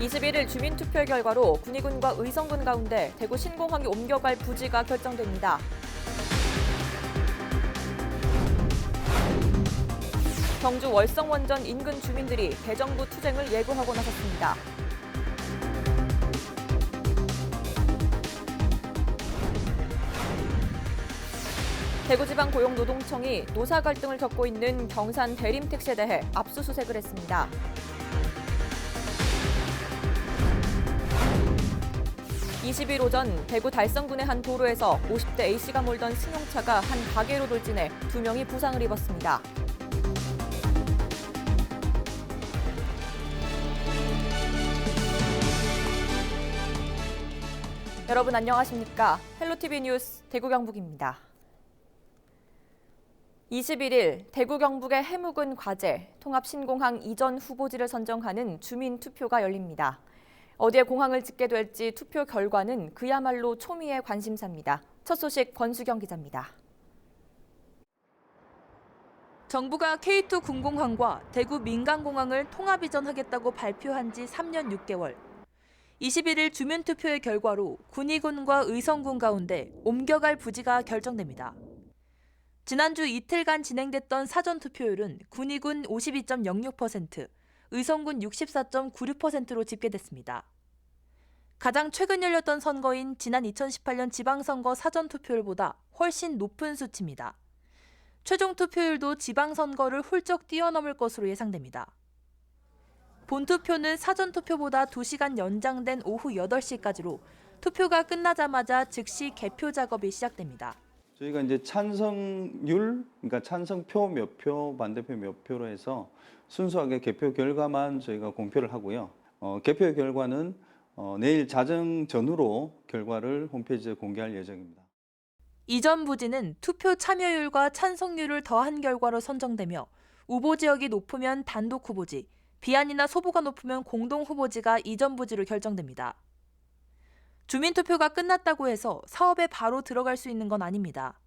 21일 주민투표 결과로 군의군과 의성군 가운데 대구 신공항이 옮겨갈 부지가 결정됩니다. 경주 월성원전 인근 주민들이 대정부 투쟁을 예고하고 나섰습니다. 대구지방 고용노동청이 노사 갈등을 겪고 있는 경산 대림택시에 대해 압수수색을 했습니다. (20일) 오전 대구 달성군의 한 도로에서 (50대) A씨가 몰던 승용차가 한 가게로 돌진해 두 명이 부상을 입었습니다. 여러분 안녕하십니까? 헬로티비 뉴스 대구 경북입니다. 21일 대구 경북의 해묵은 과제 통합 신공항 이전 후보지를 선정하는 주민 투표가 열립니다. 어디에 공항을 짓게 될지 투표 결과는 그야말로 초미의 관심사입니다. 첫 소식 권수경 기자입니다. 정부가 K2 군공항과 대구 민간공항을 통합 이전하겠다고 발표한 지 3년 6개월. 21일 주민투표의 결과로 군의군과 의성군 가운데 옮겨갈 부지가 결정됩니다. 지난주 이틀간 진행됐던 사전투표율은 군의군 52.06%, 의성군 64.96%로 집계됐습니다. 가장 최근 열렸던 선거인 지난 2018년 지방선거 사전 투표율보다 훨씬 높은 수치입니다. 최종 투표율도 지방선거를 훌쩍 뛰어넘을 것으로 예상됩니다. 본투표는 사전투표보다 2시간 연장된 오후 8시까지로 투표가 끝나자마자 즉시 개표 작업이 시작됩니다. 저희가 이제 찬성률, 그러니까 찬성표 몇 표, 반대표 몇 표로 해서 순수하게 개표 결과만 저희가 공표를 하고요. 어, 개표 결과는 어, 내일 자정 전후로 결과를 홈페이지에 공개할 예정입니다. 이전 부지는 투표 참여율과 찬성률을 더한 결과로 선정되며 우보 지역이 높으면 단독 후보지, 비안이나 소보가 높으면 공동 후보지가 이전 부지로 결정됩니다. 주민투표가 끝났다고 해서 사업에 바로 들어갈 수 있는 건 아닙니다.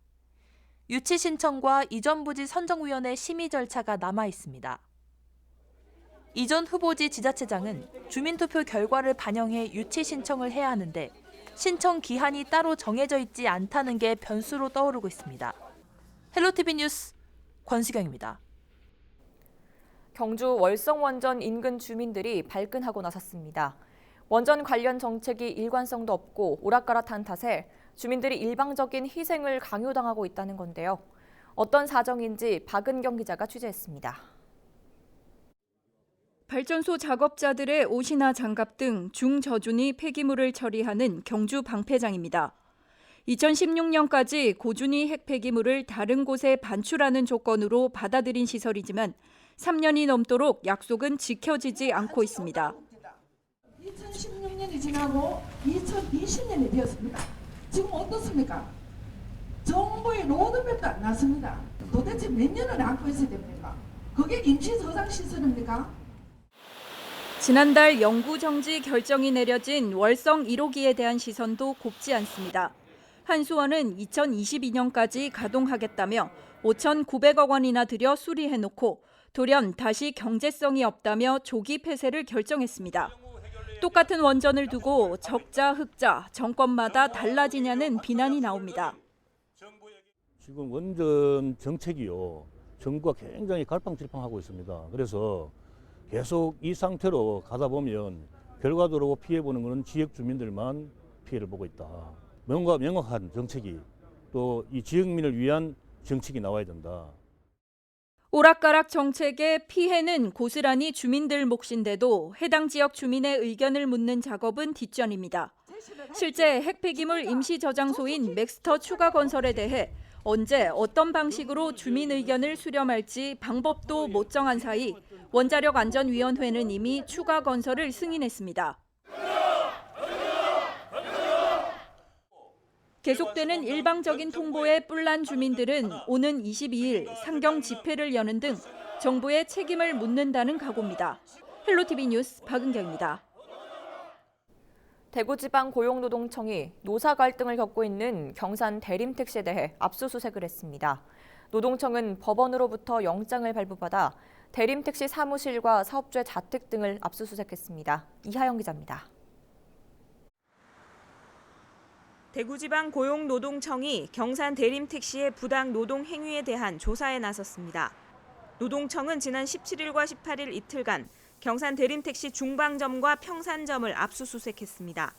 유치 신청과 이전 부지 선정위원회 심의 절차가 남아 있습니다. 이전 후보지 지자체장은 주민투표 결과를 반영해 유치 신청을 해야 하는데 신청 기한이 따로 정해져 있지 않다는 게 변수로 떠오르고 있습니다. 헬로티비 뉴스 권수경입니다. 경주 월성원전 인근 주민들이 발끈하고 나섰습니다. 원전 관련 정책이 일관성도 없고 오락가락한 탓에 주민들이 일방적인 희생을 강요당하고 있다는 건데요. 어떤 사정인지 박은경 기자가 취재했습니다. 발전소 작업자들의 옷이나 장갑 등 중저준위 폐기물을 처리하는 경주 방패장입니다. 2016년까지 고준위 핵 폐기물을 다른 곳에 반출하는 조건으로 받아들인 시설이지만 3년이 넘도록 약속은 지켜지지 않고 있습니다. 2016년이 지나고 2020년이 되었습니다. 지금 어떻습니까? 정부의 로드맵도 안 났습니다. 도대체 몇 년을 안고 있어야 됩니까? 그게 임시 저장 시설입니까? 지난달 영구 정지 결정이 내려진 월성 1호기에 대한 시선도 곱지 않습니다. 한수원은 2022년까지 가동하겠다며 5,900억 원이나 들여 수리해놓고 돌연 다시 경제성이 없다며 조기 폐쇄를 결정했습니다. 똑같은 원전을 두고 적자 흑자 정권마다 달라지냐는 비난이 나옵니다. 지금 원전 정책이요. 정부가 굉장히 갈팡질팡하고 있습니다. 그래서 계속 이 상태로 가다 보면 결과적으로 피해 보는 것은 지역 주민들만 피해를 보고 있다. 뭔가 명확한 정책이 또 이 지역민을 위한 정책이 나와야 된다. 오락가락 정책의 피해는 고스란히 주민들 몫인데도 해당 지역 주민의 의견을 묻는 작업은 뒷전입니다. 실제 핵폐기물 임시 저장소인 맥스터 추가 건설에 대해 언제 어떤 방식으로 주민 의견을 수렴할지 방법도 못 정한 사이 원자력 안전위원회는 이미 추가 건설을 승인했습니다. 계속되는 일방적인 통보에 뿔난 주민들은 오는 22일 상경 집회를 여는 등 정부의 책임을 묻는다는 각오입니다. 헬로티비 뉴스 박은경입니다. 대구지방 고용노동청이 노사 갈등을 겪고 있는 경산 대림택시에 대해 압수수색을 했습니다. 노동청은 법원으로부터 영장을 발부받아 대림택시 사무실과 사업주의 자택 등을 압수수색했습니다. 이하영 기자입니다. 대구지방 고용노동청이 경산 대림택시의 부당 노동 행위에 대한 조사에 나섰습니다. 노동청은 지난 17일과 18일 이틀간 경산 대림택시 중방점과 평산점을 압수수색했습니다.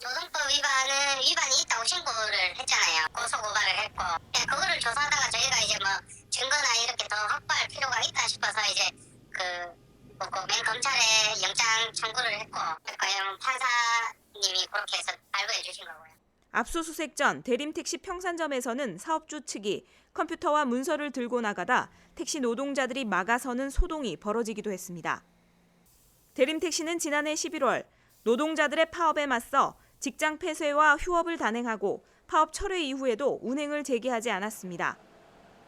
노동법 위반은 위반이 있다고 신고를 했잖아요. 고소 고발을 했고 예, 그거를 조사하다가 저희가 이제 뭐 증거나 이렇게 더 확보할 필요가 있다 싶어서 이제 그맨 검찰에 영장 청구를 했고 과연 판사님이 그렇게 해서 발부해 주신 거고요. 압수수색 전 대림택시 평산점에서는 사업주 측이 컴퓨터와 문서를 들고 나가다 택시 노동자들이 막아서는 소동이 벌어지기도 했습니다. 대림택시는 지난해 11월 노동자들의 파업에 맞서 직장 폐쇄와 휴업을 단행하고 파업 철회 이후에도 운행을 재개하지 않았습니다.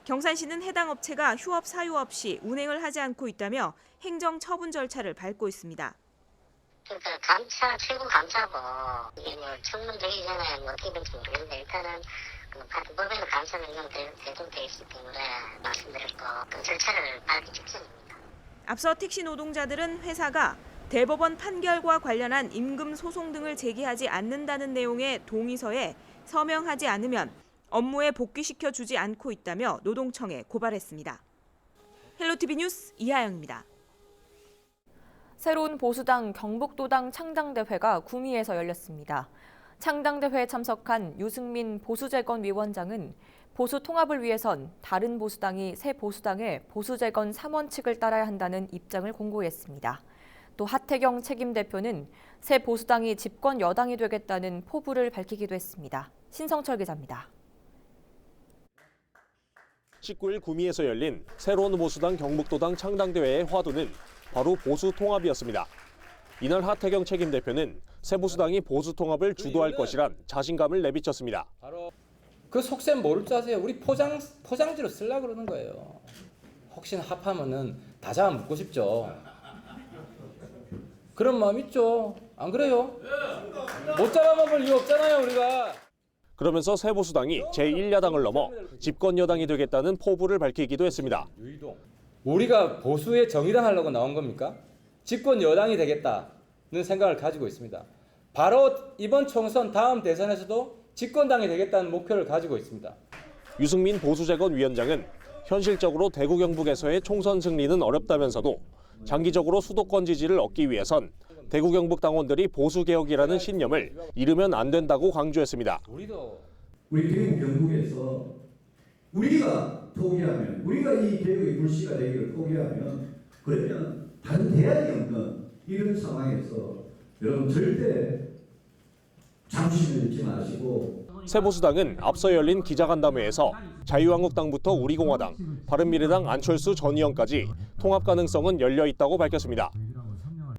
경산시는 해당 업체가 휴업 사유 없이 운행을 하지 않고 있다며 행정 처분 절차를 밟고 있습니다. 그러니까 감사 최고 감사고 이게 뭐 청문되기 전에 뭐 어떻게 될지 모르겠는데 일단은 그 법에는 감사 명령 대동돼 있기 때문에 말씀드렸고 그 절차를 밟기 직전입니다. 앞서 택시 노동자들은 회사가 대법원 판결과 관련한 임금 소송 등을 제기하지 않는다는 내용의 동의서에 서명하지 않으면 업무에 복귀시켜 주지 않고 있다며 노동청에 고발했습니다. 헬로티비 뉴스 이하영입니다. 새로운 보수당 경북도당 창당대회가 구미에서 열렸습니다. 창당대회에 참석한 유승민 보수재건 위원장은 보수 통합을 위해선 다른 보수당이 새 보수당의 보수재건 3원칙을 따라야 한다는 입장을 공고했습니다. 또 하태경 책임 대표는 새 보수당이 집권 여당이 되겠다는 포부를 밝히기도 했습니다. 신성철 기자입니다. 19일 구미에서 열린 새로운 보수당 경북도당 창당대회의 화두는 바로 보수 통합이었습니다. 이날 하태경 책임 대표는 새 보수당이 보수 통합을 주도할 것이란 자신감을 내비쳤습니다. 그 속셈 모를 줄 아세요? 우리 포장 포장지로 쓰려 그러는 거예요. 혹시나 합하면은 다 잡아 먹고 싶죠. 그런 마음 있죠. 안 그래요? 못 잡아 먹을 이유 없잖아요, 우리가. 그러면서 새 보수당이 제1야당을 넘어 집권 여당이 되겠다는 포부를 밝히기도 했습니다. 우리가 보수의 정의당 하려고 나온 겁니까? 집권 여당이 되겠다는 생각을 가지고 있습니다. 바로 이번 총선 다음 대선에서도 집권당이 되겠다는 목표를 가지고 있습니다. 유승민 보수재건 위원장은 현실적으로 대구 경북에서의 총선 승리는 어렵다면서도 장기적으로 수도권 지지를 얻기 위해선 대구 경북 당원들이 보수 개혁이라는 신념을 잃으면 안 된다고 강조했습니다. 우리도 우리 대구 경북에서 우리가 포기하면 우리가 이 개혁의 불씨가 되기를 포기하면 그러면 다른 대안이 없는 이런 상황에서 여러분 절대 잠시를 잃지 마시고 새보수당은 앞서 열린 기자간담회에서 자유한국당부터 우리공화당, 바른미래당 안철수 전 의원까지 통합 가능성은 열려 있다고 밝혔습니다.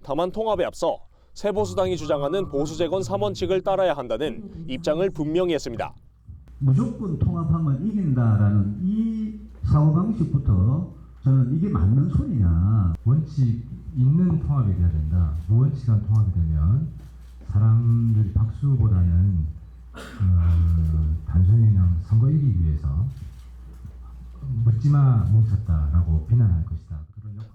다만 통합에 앞서 새보수당이 주장하는 보수재건 3원칙을 따라야 한다는 입장을 분명히 했습니다. 무조건 통합하면 이긴다라는 이 사고방식부터 저는 이게 맞는 소리냐. 원칙 있는 통합이 돼야 된다. 무원칙한 통합이 되면 사람들이 박수보다는 어, 단순히 그냥 선거 이기기 위해서 묻지마 뭉쳤다라고 비난할 것이다.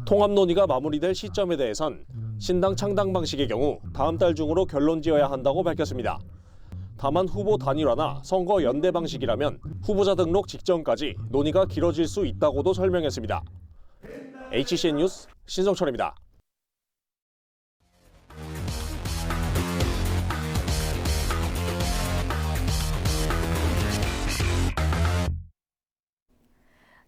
통합 논의가 마무리될 시점에 대해선 신당 창당 방식의 경우 다음 달 중으로 결론 지어야 한다고 밝혔습니다. 다만 후보 단일화나 선거 연대 방식이라면 후보자 등록 직전까지 논의가 길어질 수 있다고도 설명했습니다. HCN 뉴스 신성철입니다.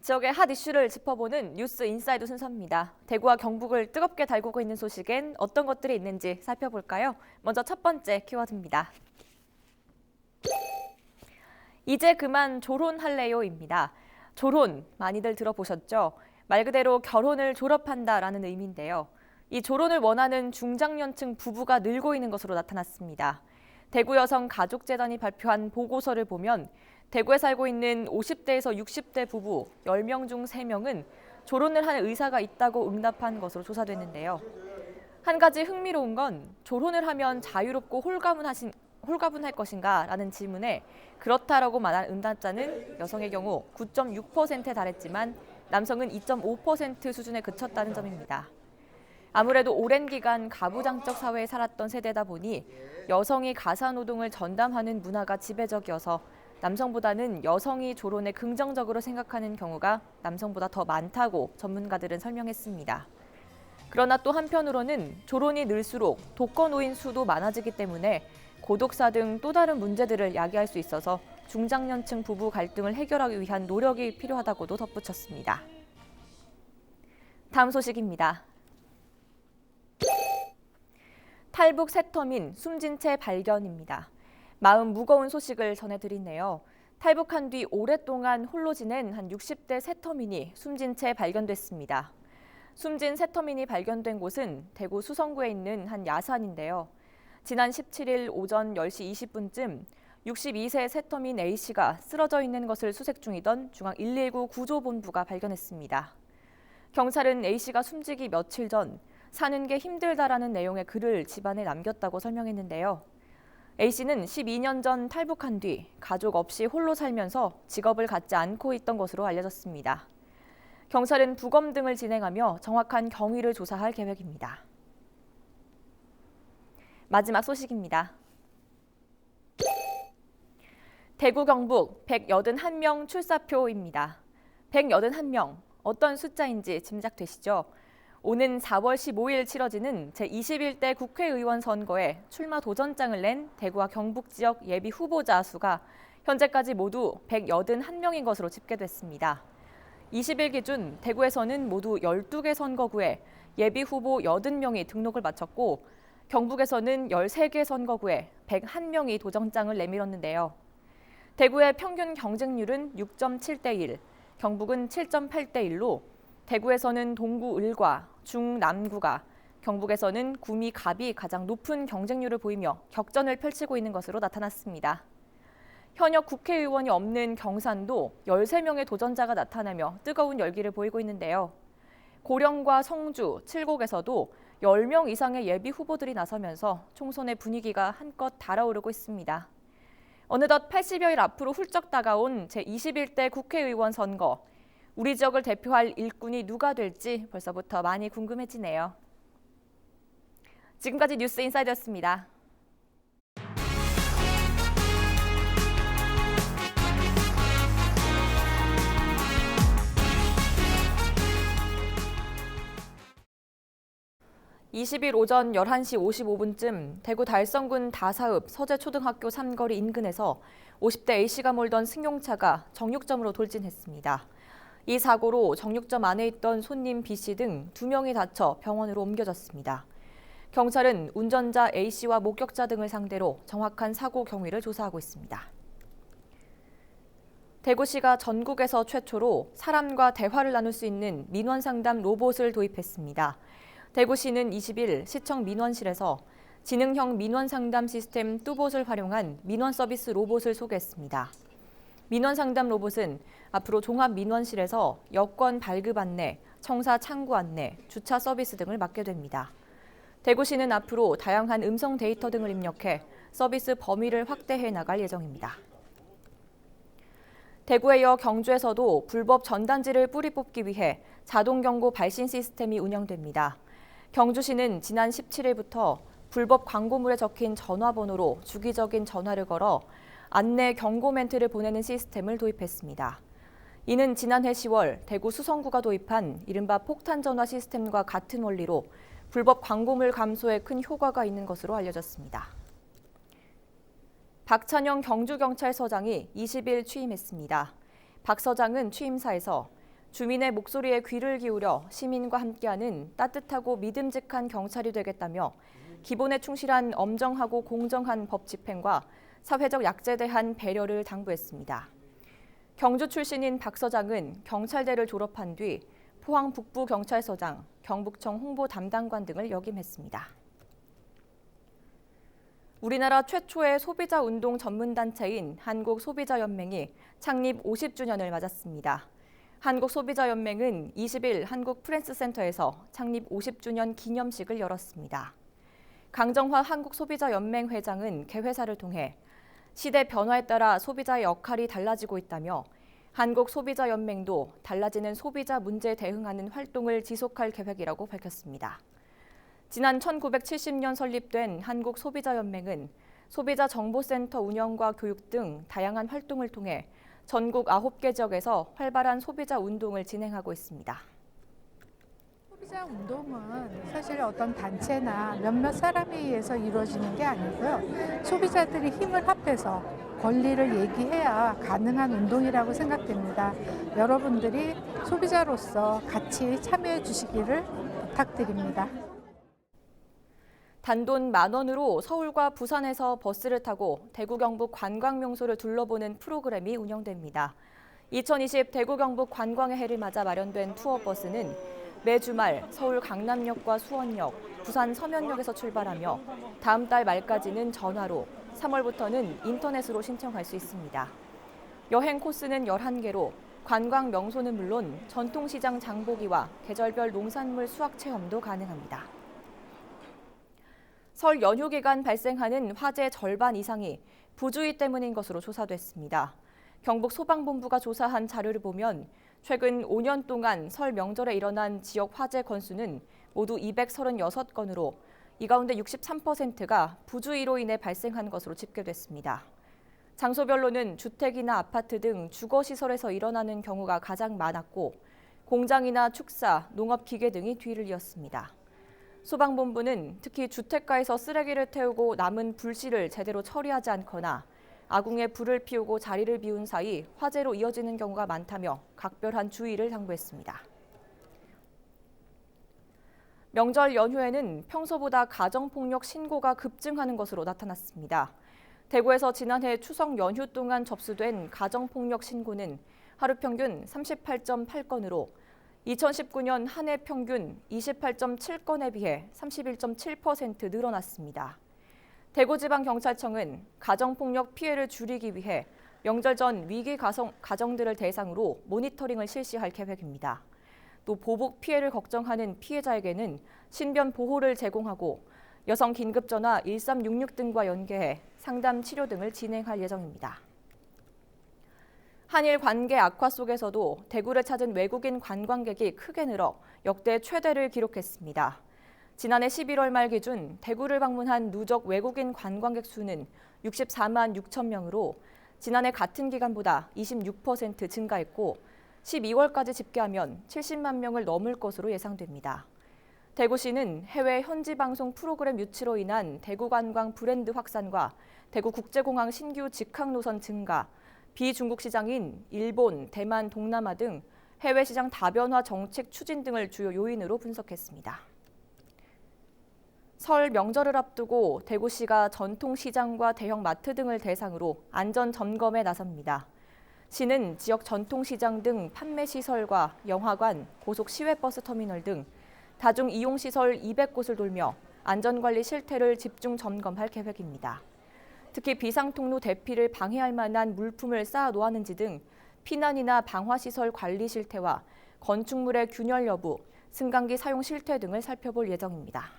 지역의 핫 이슈를 짚어보는 뉴스 인사이드 순서입니다. 대구와 경북을 뜨겁게 달구고 있는 소식엔 어떤 것들이 있는지 살펴볼까요? 먼저 첫 번째 키워드입니다. 이제 그만 졸혼할래요입니다. 졸혼 많이들 들어보셨죠? 말 그대로 결혼을 졸업한다라는 의미인데요. 이 졸혼을 원하는 중장년층 부부가 늘고 있는 것으로 나타났습니다. 대구 여성 가족재단이 발표한 보고서를 보면 대구에 살고 있는 50대에서 60대 부부 10명 중 3명은 졸혼을 하는 의사가 있다고 응답한 것으로 조사됐는데요. 한 가지 흥미로운 건 졸혼을 하면 자유롭고 홀가분하신 홀가분할 것인가? 라는 질문에 그렇다라고 말한 응답자는 여성의 경우 9.6%에 달했지만 남성은 2.5% 수준에 그쳤다는 점입니다. 아무래도 오랜 기간 가부장적 사회에 살았던 세대다 보니 여성이 가사 노동을 전담하는 문화가 지배적이어서 남성보다는 여성이 조론에 긍정적으로 생각하는 경우가 남성보다 더 많다고 전문가들은 설명했습니다. 그러나 또 한편으로는 조론이 늘수록 독거노인 수도 많아지기 때문에 고독사 등 또 다른 문제들을 야기할 수 있어서 중장년층 부부 갈등을 해결하기 위한 노력이 필요하다고도 덧붙였습니다. 다음 소식입니다. 탈북 세터민 숨진 채 발견입니다. 마음 무거운 소식을 전해드리네요. 탈북한 뒤 오랫동안 홀로 지낸 한 60대 세터민이 숨진 채 발견됐습니다. 숨진 세터민이 발견된 곳은 대구 수성구에 있는 한 야산인데요. 지난 17일 오전 10시 20분쯤 62세 세터민 A씨가 쓰러져 있는 것을 수색 중이던 중앙 119 구조본부가 발견했습니다. 경찰은 A씨가 숨지기 며칠 전 사는 게 힘들다라는 내용의 글을 집안에 남겼다고 설명했는데요. A씨는 12년 전 탈북한 뒤 가족 없이 홀로 살면서 직업을 갖지 않고 있던 것으로 알려졌습니다. 경찰은 부검 등을 진행하며 정확한 경위를 조사할 계획입니다. 마지막 소식입니다. 대구 경북 181명 출사표입니다. 181명 어떤 숫자인지 짐작되시죠? 오는 4월 15일 치러지는 제21대 국회의원 선거에 출마 도전장을 낸 대구와 경북 지역 예비 후보자 수가 현재까지 모두 181명인 것으로 집계됐습니다. 20일 기준 대구에서는 모두 12개 선거구에 예비 후보 80명이 등록을 마쳤고 경북에서는 13개 선거구에 101명이 도전장을 내밀었는데요. 대구의 평균 경쟁률은 6.7대 1, 경북은 7.8대 1로 대구에서는 동구 을과 중남구가 경북에서는 구미 갑이 가장 높은 경쟁률을 보이며 격전을 펼치고 있는 것으로 나타났습니다. 현역 국회의원이 없는 경산도 13명의 도전자가 나타나며 뜨거운 열기를 보이고 있는데요. 고령과 성주, 칠곡에서도 10명 이상의 예비 후보들이 나서면서 총선의 분위기가 한껏 달아오르고 있습니다. 어느덧 80여일 앞으로 훌쩍 다가온 제21대 국회의원 선거. 우리 지역을 대표할 일꾼이 누가 될지 벌써부터 많이 궁금해지네요. 지금까지 뉴스 인사이드였습니다. (20일) 오전 (11시 55분쯤) 대구 달성군 다사읍 서재초등학교 삼거리 인근에서 (50대) A씨가 몰던 승용차가 정육점으로 돌진했습니다. 이 사고로 정육점 안에 있던 손님 B씨 등두 명이 다쳐 병원으로 옮겨졌습니다. 경찰은 운전자 A씨와 목격자 등을 상대로 정확한 사고 경위를 조사하고 있습니다. 대구시가 전국에서 최초로 사람과 대화를 나눌 수 있는 민원 상담 로봇을 도입했습니다. 대구시는 20일 시청 민원실에서 지능형 민원 상담 시스템 뚜봇을 활용한 민원 서비스 로봇을 소개했습니다. 민원 상담 로봇은 앞으로 종합 민원실에서 여권 발급 안내, 청사 창구 안내, 주차 서비스 등을 맡게 됩니다. 대구시는 앞으로 다양한 음성 데이터 등을 입력해 서비스 범위를 확대해 나갈 예정입니다. 대구에 이어 경주에서도 불법 전단지를 뿌리 뽑기 위해 자동 경고 발신 시스템이 운영됩니다. 경주시는 지난 17일부터 불법 광고물에 적힌 전화번호로 주기적인 전화를 걸어 안내 경고 멘트를 보내는 시스템을 도입했습니다. 이는 지난해 10월 대구 수성구가 도입한 이른바 폭탄 전화 시스템과 같은 원리로 불법 광고물 감소에 큰 효과가 있는 것으로 알려졌습니다. 박찬영 경주경찰서장이 20일 취임했습니다. 박 서장은 취임사에서 주민의 목소리에 귀를 기울여 시민과 함께하는 따뜻하고 믿음직한 경찰이 되겠다며 기본에 충실한 엄정하고 공정한 법 집행과 사회적 약자에 대한 배려를 당부했습니다. 경주 출신인 박 서장은 경찰대를 졸업한 뒤 포항 북부경찰서장, 경북청 홍보 담당관 등을 역임했습니다. 우리나라 최초의 소비자 운동 전문 단체인 한국 소비자 연맹이 창립 50주년을 맞았습니다. 한국소비자연맹은 20일 한국 프랜스센터에서 창립 50주년 기념식을 열었습니다. 강정화 한국소비자연맹 회장은 개회사를 통해 시대 변화에 따라 소비자의 역할이 달라지고 있다며 한국소비자연맹도 달라지는 소비자 문제에 대응하는 활동을 지속할 계획이라고 밝혔습니다. 지난 1970년 설립된 한국소비자연맹은 소비자 정보센터 운영과 교육 등 다양한 활동을 통해 전국 9개 지역에서 활발한 소비자 운동을 진행하고 있습니다. 소비자 운동은 사실 어떤 단체나 몇몇 사람에 의해서 이루어지는 게 아니고요. 소비자들이 힘을 합해서 권리를 얘기해야 가능한 운동이라고 생각됩니다. 여러분들이 소비자로서 같이 참여해 주시기를 부탁드립니다. 단돈 만 원으로 서울과 부산에서 버스를 타고 대구 경북 관광 명소를 둘러보는 프로그램이 운영됩니다. 2020 대구 경북 관광의 해를 맞아 마련된 투어 버스는 매 주말 서울 강남역과 수원역, 부산 서면역에서 출발하며 다음 달 말까지는 전화로, 3월부터는 인터넷으로 신청할 수 있습니다. 여행 코스는 11개로 관광 명소는 물론 전통시장 장보기와 계절별 농산물 수확 체험도 가능합니다. 설 연휴 기간 발생하는 화재 절반 이상이 부주의 때문인 것으로 조사됐습니다. 경북 소방본부가 조사한 자료를 보면 최근 5년 동안 설 명절에 일어난 지역 화재 건수는 모두 236건으로 이 가운데 63%가 부주의로 인해 발생한 것으로 집계됐습니다. 장소별로는 주택이나 아파트 등 주거시설에서 일어나는 경우가 가장 많았고 공장이나 축사, 농업기계 등이 뒤를 이었습니다. 소방본부는 특히 주택가에서 쓰레기를 태우고 남은 불씨를 제대로 처리하지 않거나 아궁에 불을 피우고 자리를 비운 사이 화재로 이어지는 경우가 많다며 각별한 주의를 당부했습니다. 명절 연휴에는 평소보다 가정폭력 신고가 급증하는 것으로 나타났습니다. 대구에서 지난해 추석 연휴 동안 접수된 가정폭력 신고는 하루 평균 38.8건으로 2019년 한 해 평균 28.7건에 비해 31.7% 늘어났습니다. 대구지방경찰청은 가정폭력 피해를 줄이기 위해 명절 전 위기 가정, 가정들을 대상으로 모니터링을 실시할 계획입니다. 또 보복 피해를 걱정하는 피해자에게는 신변 보호를 제공하고 여성 긴급전화 1366 등과 연계해 상담 치료 등을 진행할 예정입니다. 한일 관계 악화 속에서도 대구를 찾은 외국인 관광객이 크게 늘어 역대 최대를 기록했습니다. 지난해 11월 말 기준 대구를 방문한 누적 외국인 관광객 수는 64만 6천 명으로 지난해 같은 기간보다 26% 증가했고 12월까지 집계하면 70만 명을 넘을 것으로 예상됩니다. 대구시는 해외 현지 방송 프로그램 유치로 인한 대구 관광 브랜드 확산과 대구 국제공항 신규 직항 노선 증가, 비중국 시장인 일본, 대만, 동남아 등 해외 시장 다변화 정책 추진 등을 주요 요인으로 분석했습니다. 설 명절을 앞두고 대구시가 전통시장과 대형 마트 등을 대상으로 안전 점검에 나섭니다. 시는 지역 전통시장 등 판매시설과 영화관, 고속시외버스 터미널 등 다중 이용시설 200곳을 돌며 안전관리 실태를 집중 점검할 계획입니다. 특히 비상통로 대피를 방해할 만한 물품을 쌓아 놓았는지 등 피난이나 방화시설 관리 실태와 건축물의 균열 여부, 승강기 사용 실태 등을 살펴볼 예정입니다.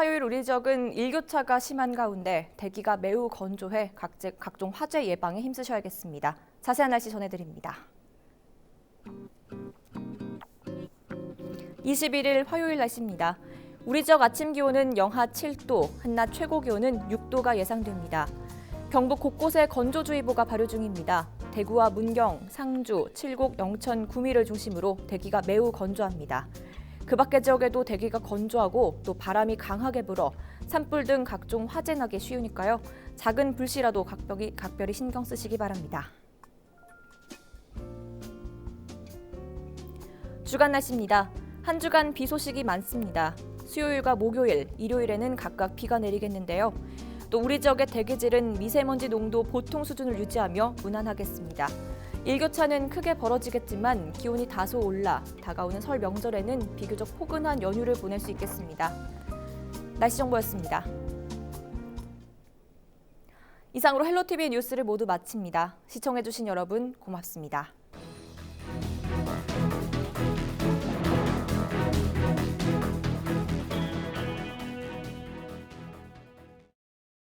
화요일 우리 지역은 일교차가 심한 가운데 대기가 매우 건조해 각제, 각종 화재 예방에 힘쓰셔야겠습니다. 자세한 날씨 전해드립니다. 21일 화요일 날씨입니다. 우리 지역 아침 기온은 영하 7도, 한낮 최고 기온은 6도가 예상됩니다. 경북 곳곳에 건조주의보가 발효 중입니다. 대구와 문경, 상주, 칠곡, 영천, 구미를 중심으로 대기가 매우 건조합니다. 그 밖의 지역에도 대기가 건조하고 또 바람이 강하게 불어 산불 등 각종 화재 나기 쉬우니까요. 작은 불씨라도 각별히, 각별히 신경 쓰시기 바랍니다. 주간 날씨입니다. 한 주간 비 소식이 많습니다. 수요일과 목요일, 일요일에는 각각 비가 내리겠는데요. 또 우리 지역의 대기질은 미세먼지 농도 보통 수준을 유지하며 무난하겠습니다. 일교차는 크게 벌어지겠지만 기온이 다소 올라 다가오는 설 명절에는 비교적 포근한 연휴를 보낼 수 있겠습니다. 날씨 정보였습니다. 이상으로 헬로티비 뉴스를 모두 마칩니다. 시청해주신 여러분 고맙습니다.